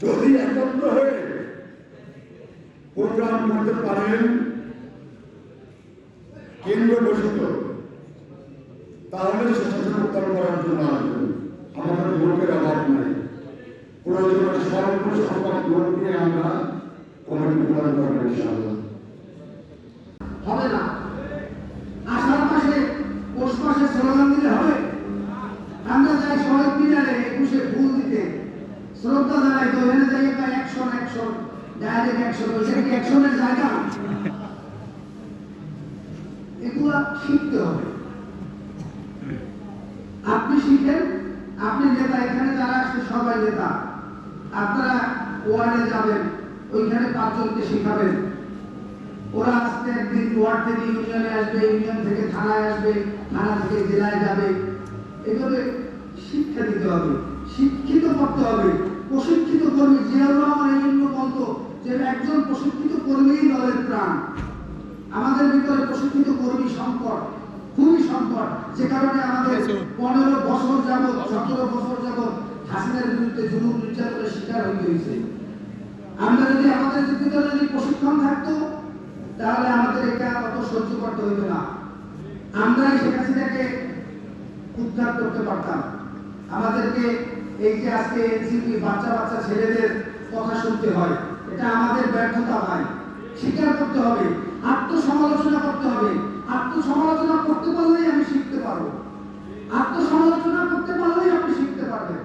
যদি একত্র হয়ে প্রোগ্রাম করতে পারেন, কেন্দ্র ঘোষিত, তাহলে সেটাকে উত্তর করার জন্য আমাদের লোকের অভাব নাই। প্রয়োজনে দিয়ে আমরা কমিটি প্রদান করব, ইনশাআল্লাহ। শ্রদ্ধা জানাই তো এখানে যাই একটা ডাইরেক্ট অ্যাকশন সেটা কি অ্যাকশনের জায়গা? শিখতে হবে। আপনি শিখেন, আপনি নেতা, এখানে যারা আসছে সবাই নেতা। আপনারা ওয়ার্ডে যাবেন, ওইখানে পাঁচজনকে শেখাবেন। ওরা আস্তে একদিন ওয়ার্ড থেকে ইউনিয়নে আসবে, ইউনিয়ন থেকে থানায় আসবে, থানা থেকে জেলায় যাবে। এভাবে শিক্ষা দিতে হবে, শিক্ষিত করতে হবে। প্রশিক্ষিত কর্মী জিয়াউর রহমান এই জন্য বলতো যে একজন প্রশিক্ষিত কর্মীই দলের প্রাণ। আমাদের ভিতরে প্রশিক্ষিত কর্মী সংকট খুবই সংকট যে কারণে আমাদের পনেরো বছর যাবৎ সতেরো বছর যাবৎ হাসিনার বিরুদ্ধে জুলুম নির্যাতনের শিকার হইতে হয়েছে আমরা যদি আমাদের ভিতরে যদি প্রশিক্ষণ থাকতো তাহলে আমাদের এটা অত সহ্য করতে হইতো না। আমরাই শেখ হাসিনাকে উদ্ধার করতে পারতাম। আমাদেরকে এই যে আজকে এনসিপি বাচ্চা বাচ্চা ছেলেদের কথা শুনতে হয়, এটা আমাদের ব্যর্থতা হয় স্বীকার করতে হবে, আত্মসমালোচনা করতে হবে। আত্মসমালোচনা করতে পারলেই আমি শিখতে পারব। আত্মসমালোচনা করতে পারলেই আপনি শিখতে পারবেন।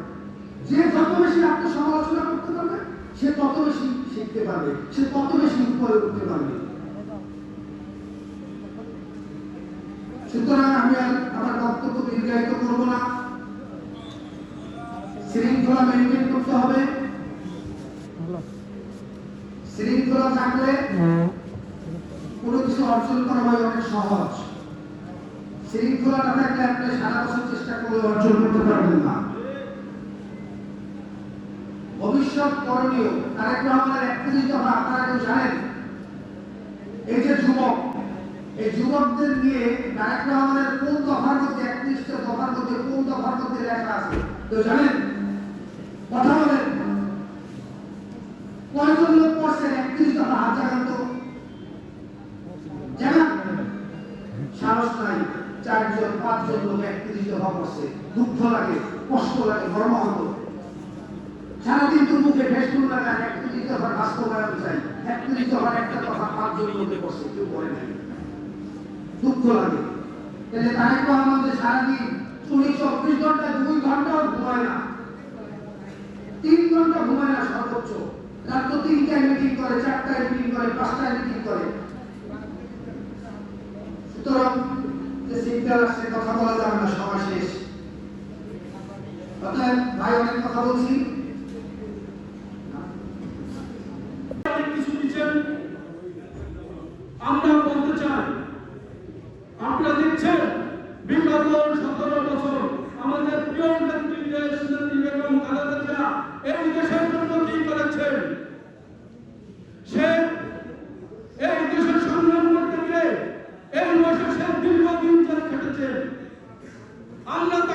যে যত বেশি আত্মসমালোচনা করতে পারবে, সে তত বেশি শিখতে পারবে। সে তত বেশি উপরে উঠতে পারবে। সুতরাং আমি আর আমার বক্তব্য দীর্ঘায়িত করব না। শৃঙ্খলা মেনটেন করতে হবে। শৃঙ্খলা থাকলে কোনো কিছু অর্জন করা হয় অনেক সহজ। শৃঙ্খলা না থাকলে আপনি সারা বছর চেষ্টা করে অর্জন করতে পারবেন না। ভবিষ্যৎ করণীয় তারেক রহমানের একত্রিশ দফা আপনারা কেউ জানেন? এই যে যুবক এই যুবকদের নিয়ে তারেক রহমানের কোন দফার মধ্যে একত্রিশটা দফার মধ্যে কোন দফার মধ্যে লেখা আছে? তো জানেন কথা বলেন কয়জন লোক পড়ছেন একত্রিশ দফা হাত জাগান তো জানান সাহস নাই, চারজন, পাঁচজন লোক একত্রিশ দফা পড়ছে দুঃখ লাগে, কষ্ট লাগে মর্মাহত সারাদিন তো মুখে ফেসবুক লাগান একত্রিশ দফার বাস্তবায়ন চাই। একত্রিশ দফার একটা কথা পাঁচজন লোকে পড়ছে কেউ পড়ে নাই। দুঃখ লাগে। তাহলে তারেক রহমান যে সারাদিন চল্লিশ চব্বিশ ঘণ্টা, দুই ঘন্টাও ঘুমায় না, তিন ঘণ্টা ঘুমায় না সর্বোচ্চ। রাত তিনটায় মিটিং করে, চারটায় মিটিং করে, পাঁচটায় মিটিং করে। সুতরাং যে সিগন্যাল আসছে, কথা বলা যাবে না, সময় শেষ। অতএব ভাই, অনেক কথা বলছি। কিছু দিচ্ছেন? আমরা বলতে চাই, আপনারা দেখছেন বিগত সতেরো বছর। আমাদের প্রিয় নেত্রী বেগম খালেদা এই দেশের Allah